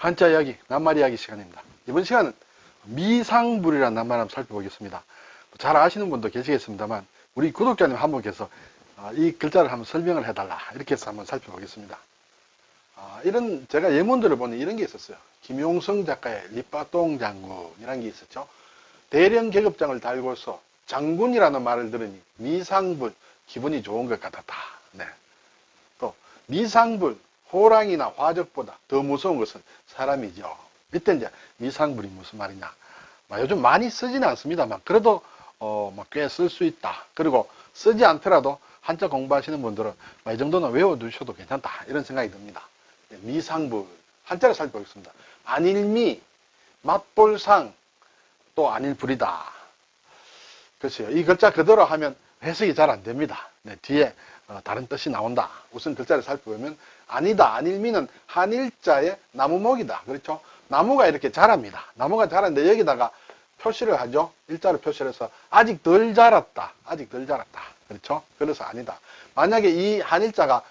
한자 이야기, 낱말 이야기 시간입니다. 이번 시간은 미상불이라는 낱말 한번 살펴보겠습니다. 잘 아시는 분도 계시겠습니다만 우리 구독자님 한 분께서 아, 이 글자를 한번 설명을 해달라 이렇게 해서 한번 살펴보겠습니다. 아, 이런 제가 예문들을 보니 이런 게 있었어요. 김용성 작가의 리빠똥 장군이라는 게 있었죠. 대령 계급장을 달고서 장군이라는 말을 들으니 미상불 기분이 좋은 것 같았다. 네. 또 미상불 호랑이나 화적보다 더 무서운 것은 사람이죠. 이때 이제 미상불이 무슨 말이냐. 막 요즘 많이 쓰지는 않습니다만 그래도 어, 꽤 쓸 수 있다. 그리고 쓰지 않더라도 한자 공부하시는 분들은 이 정도는 외워두셔도 괜찮다. 이런 생각이 듭니다. 네, 미상불 한자를 살펴보겠습니다. 안일미, 맛볼상, 또 안일불이다. 그렇죠. 이 글자 그대로 하면 해석이 잘 안 됩니다. 네, 뒤에 어, 다른 뜻이 나온다. 우선 글자를 살펴보면 아니다. 안일미는 한일자의 나무목이다. 그렇죠. 나무가 이렇게 자랍니다. 나무가 자랐는데 여기다가 표시를 하죠. 일자로 표시를 해서 아직 덜 자랐다. 아직 덜 자랐다. 그렇죠. 그래서 아니다. 만약에 이 한일자가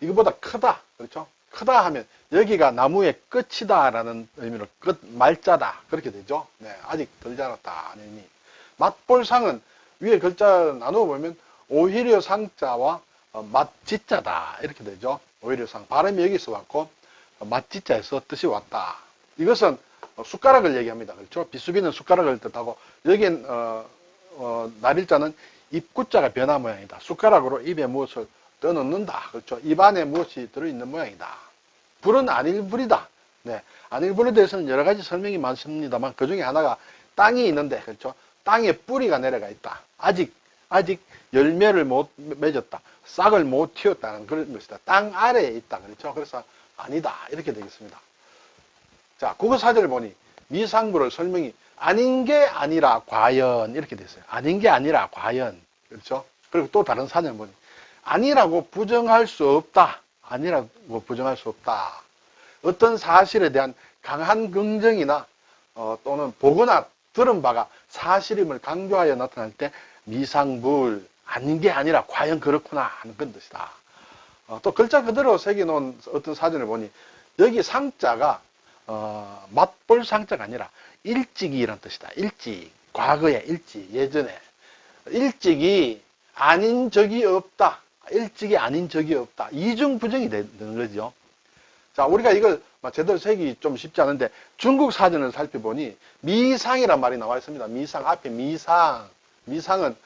이거보다 크다. 그렇죠. 크다 하면 여기가 나무의 끝이다 라는 의미로 끝 말자다. 그렇게 되죠. 네, 아직 덜 자랐다. 안일미. 맛볼상은 위에 글자 나누어 보면 오히려 상자와 어, 맛지자다 이렇게 되죠. 오히려 상 발음이 여기서 왔고 어, 맛지자에서 뜻이 왔다. 이것은 어, 숟가락을 얘기합니다. 그렇죠? 비수비는 숟가락을 뜻하고 여기엔 어, 어, 날일자는 입구자가 변화 모양이다. 숟가락으로 입에 무엇을 떠넣는다. 그렇죠? 입 안에 무엇이 들어있는 모양이다. 불은 안일불이다. 네, 안일불에 대해서는 여러 가지 설명이 많습니다만 그 중에 하나가 땅이 있는데 그렇죠? 땅에 뿌리가 내려가 있다. 아직 아직 열매를 못 맺었다. 싹을 못 틔웠다는 그런 것이다. 땅 아래에 있다. 그렇죠? 그래서 아니다. 이렇게 되겠습니다. 자, 국어 사전을 보니 미상부를 설명이 아닌 게 아니라 과연 이렇게 됐어요. 아닌 게 아니라 과연. 그렇죠? 그리고 또 다른 사전을 보니 아니라고 부정할 수 없다. 아니라고 부정할 수 없다. 어떤 사실에 대한 강한 긍정이나 어, 또는 보거나 들은 바가 사실임을 강조하여 나타날 때 미상불 아닌 게 아니라 과연 그렇구나 하는 그런 뜻이다. 어, 또 글자 그대로 새겨놓은 어떤 사전을 보니 여기 상자가 어, 맛볼 상자가 아니라 일찍이라는 뜻이다. 일찍 과거에 일찍 예전에 일찍이 아닌 적이 없다. 일찍이 아닌 적이 없다. 이중 부정이 되는 거죠. 자, 우리가 이걸 제대로 세기 좀 쉽지 않은데 중국 사전을 살펴보니 미상이란 말이 나와 있습니다. 미상 앞에 미상. 미상은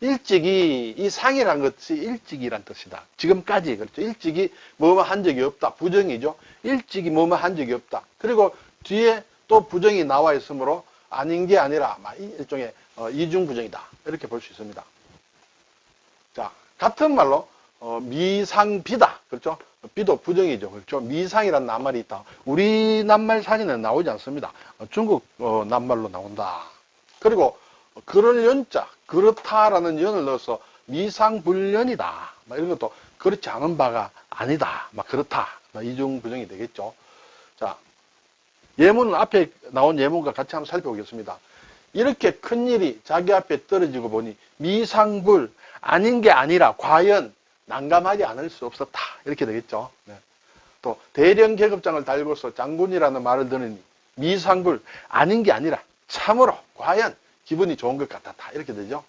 일찍이 이 상이란 것이 일찍이란 뜻이다. 지금까지 그렇죠. 일찍이 뭐뭐 한 적이 없다. 부정이죠. 일찍이 뭐뭐 한 적이 없다. 그리고 뒤에 또 부정이 나와 있으므로 아닌 게 아니라 일종의 어, 이중 부정이다. 이렇게 볼 수 있습니다. 자, 같은 말로 어, 미상비다. 그렇죠? 비도 부정이죠. 그렇죠? 미상이라는 낱말이 있다. 우리 낱말 사진에 나오지 않습니다. 어, 중국 어, 낱말로 나온다. 그리고 그럴 연자, 그렇다라는 연을 넣어서 미상불연이다. 이런 것도 그렇지 않은 바가 아니다. 막 그렇다. 이중 부정이 되겠죠. 자, 예문 앞에 나온 예문과 같이 한번 살펴보겠습니다. 이렇게 큰 일이 자기 앞에 떨어지고 보니 미상불 아닌 게 아니라 과연 난감하지 않을 수 없었다. 이렇게 되겠죠. 네. 또 대령 계급장을 달고서 장군이라는 말을 들으니 미상불 아닌 게 아니라 참으로 과연 기분이 좋은 것 같았다. 이렇게 되죠.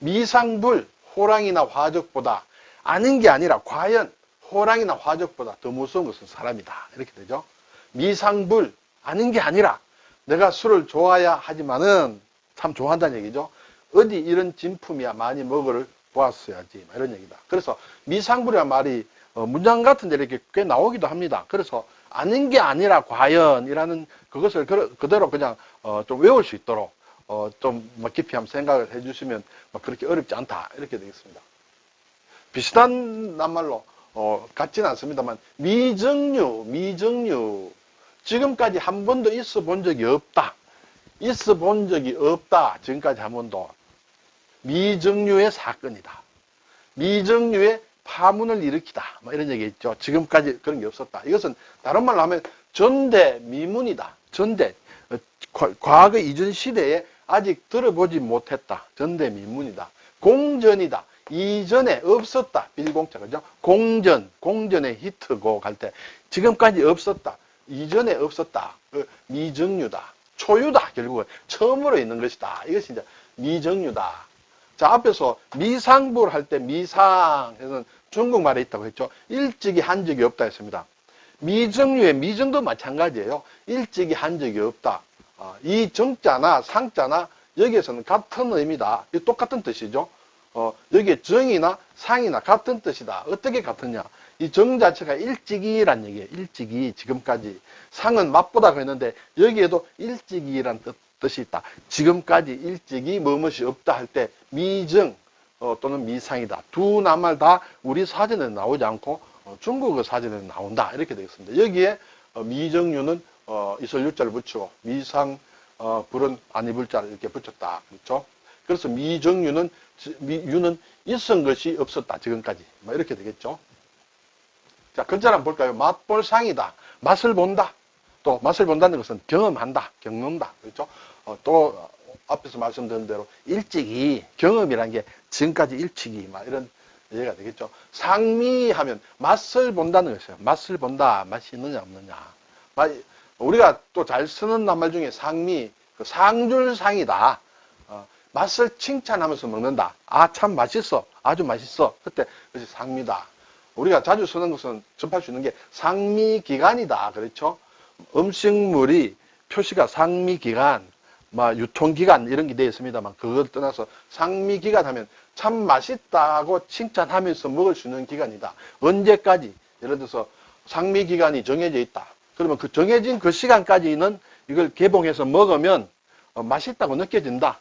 미상불 호랑이나 화적보다 아닌 게 아니라 과연 호랑이나 화적보다 더 무서운 것은 사람이다. 이렇게 되죠. 미상불 아닌 게 아니라 내가 술을 좋아야 하지만은 참 좋아한다는 얘기죠. 어디 이런 진품이야 많이 먹을 보았어야지 이런 얘기다. 그래서 미상불이란 말이 어, 문장 같은 데 이렇게 꽤 나오기도 합니다. 그래서 아닌 게 아니라 과연이라는 그것을 그대로 그냥 어, 좀 외울 수 있도록 어, 좀 깊이 한번 생각을 해주시면 그렇게 어렵지 않다 이렇게 되겠습니다. 비슷한 낱말로 어, 같지는 않습니다만 미정류, 미정류 지금까지 한 번도 있어 본 적이 없다. 있어 본 적이 없다. 지금까지 한 번도 미정류의 사건이다. 미정류의 파문을 일으키다. 뭐 이런 얘기 있죠. 지금까지 그런 게 없었다. 이것은 다른 말로 하면 전대 미문이다. 전대 어, 과거 이전 시대에 아직 들어보지 못했다. 전대 미문이다. 공전이다. 이전에 없었다. 빌공자 그죠? 공전, 공전의 히트곡 할때 지금까지 없었다. 이전에 없었다. 그 미정유다. 초유다. 결국은 처음으로 있는 것이다. 이것이 이제 미정유다. 자, 앞에서 미상불 할때 미상 해서 중국말에 있다고 했죠. 일찍이 한 적이 없다 했습니다. 미정유의 미정도 마찬가지예요. 일찍이 한 적이 없다. 아, 이 정자나 상자나 여기에서는 같은 의미다. 이 똑같은 뜻이죠. 어, 여기에 정이나 상이나 같은 뜻이다. 어떻게 같으냐? 이 정 자체가 일찍이란 얘기예요. 일찍이 지금까지 상은 맛보다고 했는데 여기에도 일찍이란 뜻, 뜻이 있다. 지금까지 일찍이 뭐뭇이 없다 할 때 미정 어, 또는 미상이다. 두 낱말 다 우리 사전에 나오지 않고 어, 중국어 사전에 나온다. 이렇게 되겠습니다. 여기에 어, 미정유는 어, 이설 유자를 붙이고 미상 어, 불은 아니불 자를 이렇게 붙였다. 그렇죠? 그래서 미정유는 지- 미, 유는 있은 것이 없었다. 지금까지. 뭐 이렇게 되겠죠. 자, 글자를 한번 볼까요? 맛볼 상이다. 맛을 본다. 또 맛을 본다는 것은 경험한다. 겪는다. 그렇죠? 어, 또 어, 앞에서 말씀드린 대로 일찍이 경험이란 게 지금까지 일찍이 막 이런 얘기가 되겠죠. 상미하면 맛을 본다는 것이에요. 맛을 본다. 맛이 있느냐 없느냐. 맛- 우리가 또 잘 쓰는 낱말 중에 상미, 그 상줄상이다. 어, 맛을 칭찬하면서 먹는다. 아, 참 맛있어. 아주 맛있어. 그때 그것이 상미다. 우리가 자주 쓰는 것은 접할 수 있는 게 상미 기간이다. 그렇죠? 음식물이 표시가 상미 기간, 뭐 유통 기간 이런 게 되어 있습니다만 그걸 떠나서 상미 기간 하면 참 맛있다고 칭찬하면서 먹을 수 있는 기간이다. 언제까지? 예를 들어서 상미 기간이 정해져 있다. 그러면 그 정해진 그 시간까지는 이걸 개봉해서 먹으면 어, 맛있다고 느껴진다.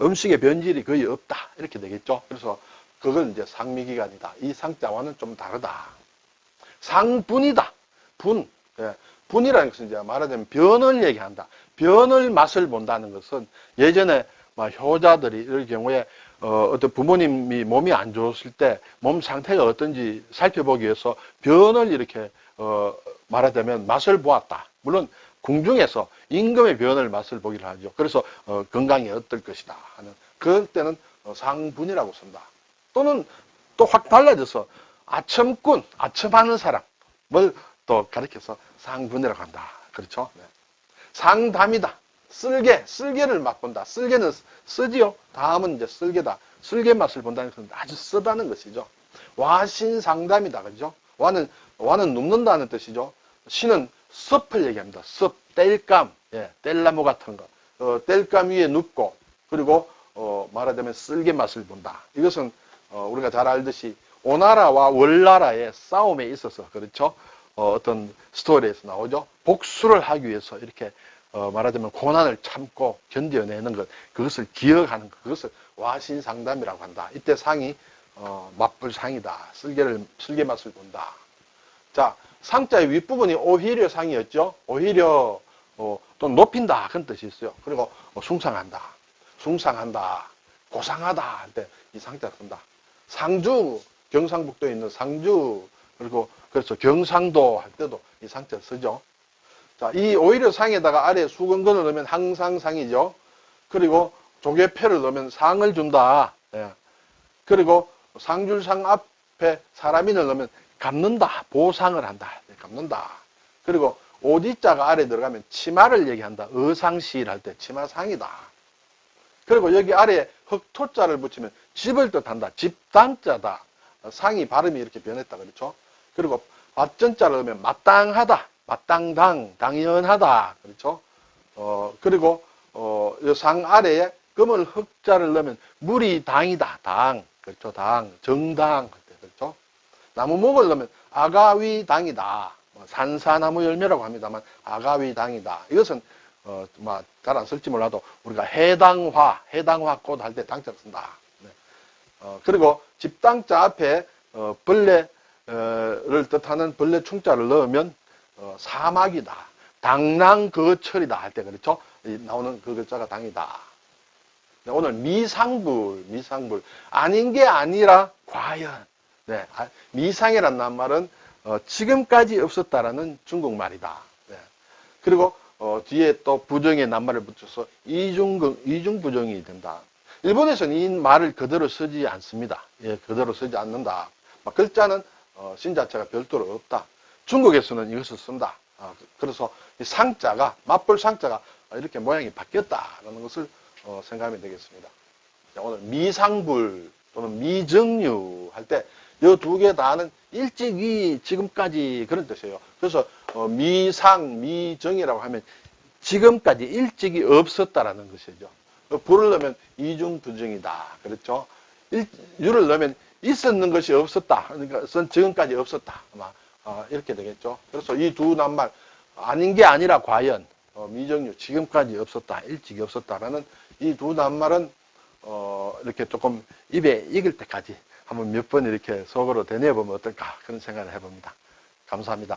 음식의 변질이 거의 없다. 이렇게 되겠죠. 그래서 그걸 이제 상미기간이다. 이 상자와는 좀 다르다. 상분이다. 분. 예. 분이라는 것은 이제 말하자면 변을 얘기한다. 변을 맛을 본다는 것은 예전에 막 효자들이 이럴 경우에 어, 어떤 부모님이 몸이 안 좋았을 때 몸 상태가 어떤지 살펴보기 위해서 변을 이렇게 어, 말하자면 맛을 보았다. 물론 궁중에서 임금의 변을 맛을 보기를 하죠. 그래서 어, 건강이 어떨 것이다 하는 그럴 때는 어, 상분이라고 쓴다. 또는 또 확 달라져서 아첨꾼, 아첨하는 사람을 또 가리켜서 상분이라고 한다. 그렇죠? 네. 상담이다. 쓸개, 쓸개를 맛본다. 쓸개는 쓰지요. 다음은 이제 쓸개다. 쓸개 맛을 본다는 것은 아주 쓰다는 것이죠. 와신상담이다. 그죠? 와는, 와는 눕는다는 뜻이죠. 신은 섭을 얘기합니다. 섭, 뗄감, 예, 뗄나무 같은 거. 어, 뗄감 위에 눕고, 그리고, 어, 말하자면 쓸개 맛을 본다. 이것은, 어, 우리가 잘 알듯이, 오나라와 월나라의 싸움에 있어서, 그렇죠? 어, 떤 스토리에서 나오죠. 복수를 하기 위해서 이렇게 어, 말하자면 고난을 참고 견뎌내는 것, 그것을 기억하는 것, 그것을 와신상담이라고 한다. 이때 상이 어, 맛불상이다. 쓸개를 쓸개 맛을 본다. 자, 상자의 윗부분이 오히려 상이었죠. 오히려 어, 또 높인다 그런 뜻이 있어요. 그리고 어, 숭상한다, 숭상한다, 고상하다 할 때 이 상자 쓴다. 상주 경상북도에 있는 상주 그리고 그래서 경상도 할 때도 이 상자를 쓰죠. 자, 이 오히려 상에다가 아래 수건건을 넣으면 항상 상이죠. 그리고 조개패를 넣으면 상을 준다. 예. 그리고 상줄상 앞에 사람인을 넣으면 갚는다. 보상을 한다. 네, 갚는다. 그리고 오디자가 아래 들어가면 치마를 얘기한다. 의상시일 할 때 치마상이다. 그리고 여기 아래에 흑토자를 붙이면 집을 뜻한다. 집단자다. 상이 발음이 이렇게 변했다. 그렇죠? 그리고 밭전자를 넣으면 마땅하다. 마땅당, 당연하다. 그렇죠? 어, 그리고, 어, 이상 아래에 금을 흑자를 넣으면 물이 당이다. 당. 그렇죠? 당. 정당. 할 때, 그렇죠? 나무목을 넣으면 아가위 당이다. 뭐 산사나무 열매라고 합니다만 아가위 당이다. 이것은 어, 뭐잘안 쓸지 몰라도 우리가 해당화, 해당화 꽃 할 때 당자를 쓴다. 네. 어, 그리고 집당자 앞에 어, 벌레를 뜻하는 벌레 충자를 넣으면 어, 사막이다. 당랑 거철이다 할 때 그렇죠? 이 나오는 그 글자가 당이다. 네, 오늘 미상불, 미상불 아닌 게 아니라 과연. 네, 아, 미상이란 말은 어, 지금까지 없었다라는 중국말이다. 네. 그리고 어, 뒤에 또 부정의 낱말을 붙여서 이중 이중 부정이 된다. 일본에서는 이 말을 그대로 쓰지 않습니다. 예, 그대로 쓰지 않는다. 막 글자는 어, 신 자체가 별도로 없다. 중국에서는 이것을 쓴다. 아, 그래서 이 상자가 맞불 상자가 이렇게 모양이 바뀌었다라는 것을 어, 생각하면 되겠습니다. 자, 오늘 미상불 또는 미정유 할 때 이 두 개 다는 일찍이 지금까지 그런 뜻이에요. 그래서 어, 미상 미정이라고 하면 지금까지 일찍이 없었다라는 것이죠. 어, 불을 넣으면 이중부정이다. 그렇죠? 일, 유를 넣으면 있었는 것이 없었다. 그러니까 선 지금까지 없었다. 아마 아, 이렇게 되겠죠. 그래서 이 두 낱말 아닌 게 아니라 과연 어, 미정유 지금까지 없었다. 일찍이 없었다라는 이 두 낱말은 어, 이렇게 조금 입에 익을 때까지 한번 몇 번 이렇게 속으로 되뇌어 보면 어떨까 그런 생각을 해봅니다. 감사합니다.